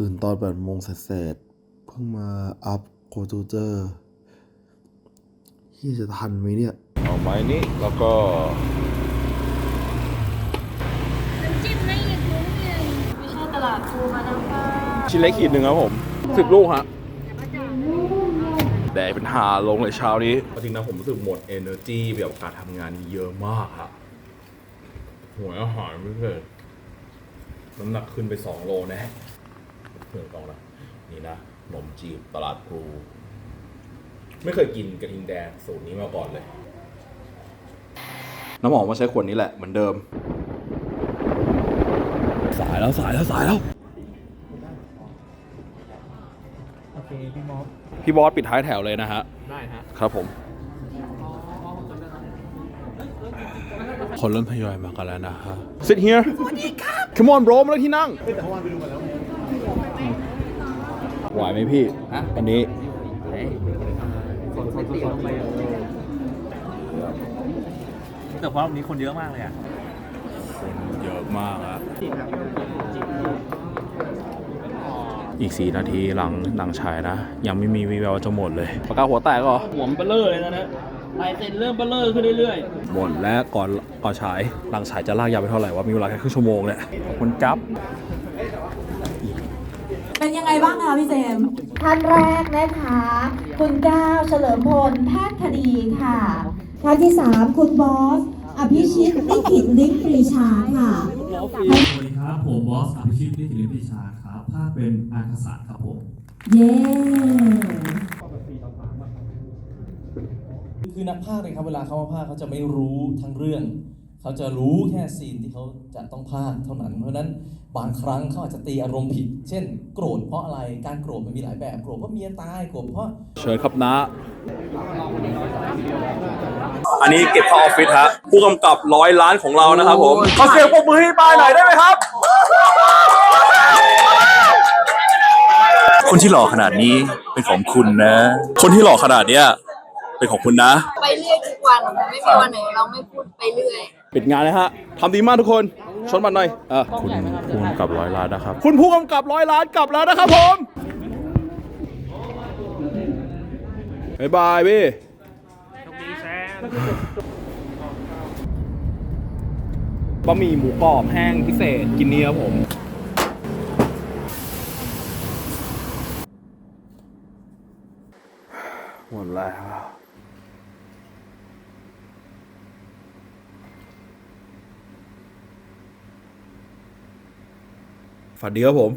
ตื่นตอนแปดโมงเสร็จๆเพิ่งมาอัพโคจูเจอร์ที่จะทันไหมเนี่ย เอาไม้นี้แล้วก็น้ำจิ้มไม่อีกถุงหนึ่งไม่ใช่ตลาดภูมาแล้วค่ะชิ้นเล็กขีดหนึ่งครับผมสิบลูกฮะแดดเป็นหาลงเลยเช้านี้ จริงนะผมรู้สึกหมด energy แบบการทำงานเยอะมากฮะหัวอาหารไม่เคยน้ำหนักขึ้นไปสองโลแน่ เพื่อนกองนะนี่นะขนมจีบตลาดพลูไม่เคยกินกระทิงแดงสูตรนี้มาก่อนเลย น้ำหอมมาใช้ขวดนี้แหละเหมือนเดิม สายแล้วสายแล้วสายแล้ว โอเค พี่มอสพี่บอสปิดท้ายแถวเลยนะฮะ ได้ฮะครับผม คนเริ่มทยอยมากันแล้วนะฮะ sit here สวัสดีครับ come on bro มาเลยที่นั่ง ไหวไหมพี่วันนี้แต่ว่ารอบนี้คนเยอะมากเลยอะคนเยอะมากอะอีกสี่นาทีหลังหลังฉายนะ ยังไม่มีวีแววจะหมดเลยปากกาหัวแตกเหรอ หัวมันเบลเลอร์เลยนะนะลายเซ็นเริ่มเบลเลอร์ขึ้นเรื่อยหมดและก่อนก่อนฉายหลังฉายจะลากยาวไปเท่าไหร่ว่ามีเวลาแค่ครึ่งชั่วโมงเนี่ยขอบคุณจับ เป็นยังไงบ้างคะพี่เจมส์ท่านแรกนะคะ คุณก้าวเฉลิมพลแพทย์คดีค่ะท่านที่สามคุณบอส อภิชิตลิขิตลิงปรีชาค่ะ สวัสดีครับ ผมบอสอภิชิตนิติริพิชาครับภาคเป็นอาคาศาสตร์ครับผม เย้ คือนักพากย์เลยครับเวลาเขามาพากย์เขาจะไม่รู้ทั้งเรื่อง เขาจะรู้แค่ซีนที่เขาจะต้องพากย์เท่านั้น เพราะฉะนั้นบางครั้งเขาอาจจะตีอารมณ์ผิด เช่น โกรธเพราะอะไรการโกรธมันมีหลายแบบโกรธเพราะเมียตายโกรธเพราะเชิญครับนะอันนี้เก็บเข้าออฟฟิศฮะผู้กำกับร้อยล้านของเรานะครับผมขอเสียงปรบมือให้ปายหน่อยได้ไหมครับ คนที่หล่อขนาดนี้เป็นของคุณนะ คนที่หล่อขนาดเนี้ยเป็นของคุณนะ ไปเรื่อยทุกวันไม่มีวันไหนเราไม่พูดไปเรื่อย ปิดงานเลยฮะทำดีมากทุกคน ชนบัตรหน่อยเออคุณผู้กำกับร้อยล้านนะครับ คุณผู้กำกับร้อยล้านกลับแล้วนะครับผมบายบายพี่บะหมี่หมูกรอบแห้งพิเศษกินนี้ครับผมหมดแล้ว ฝันดีครับผม